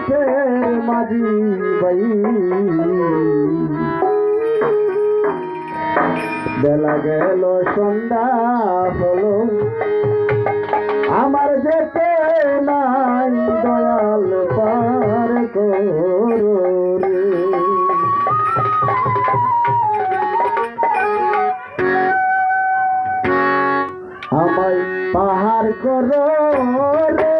মাঠের মাঝি বাই। বেলা গেল, সন্ধ্যা আমার যেতে নাই দয়াল পার আমায় পাহাড় করো রে।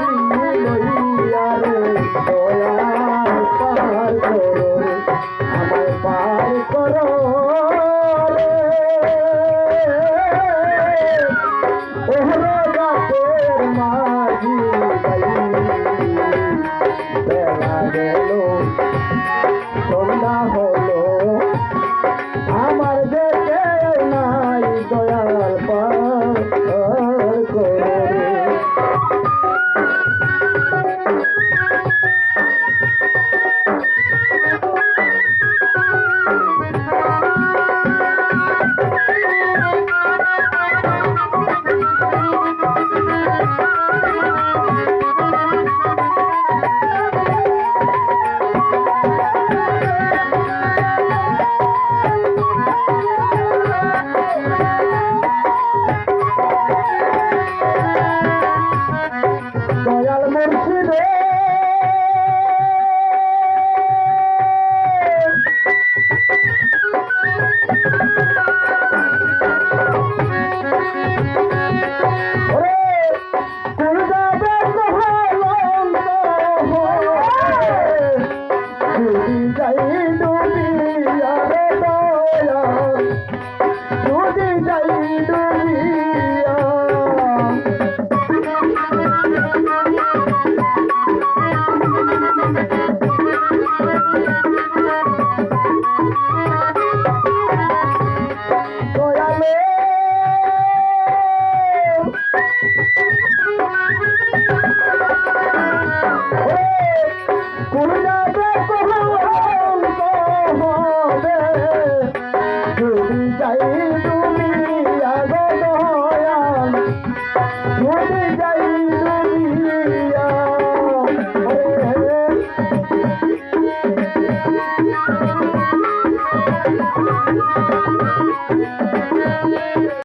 Lord. Oh,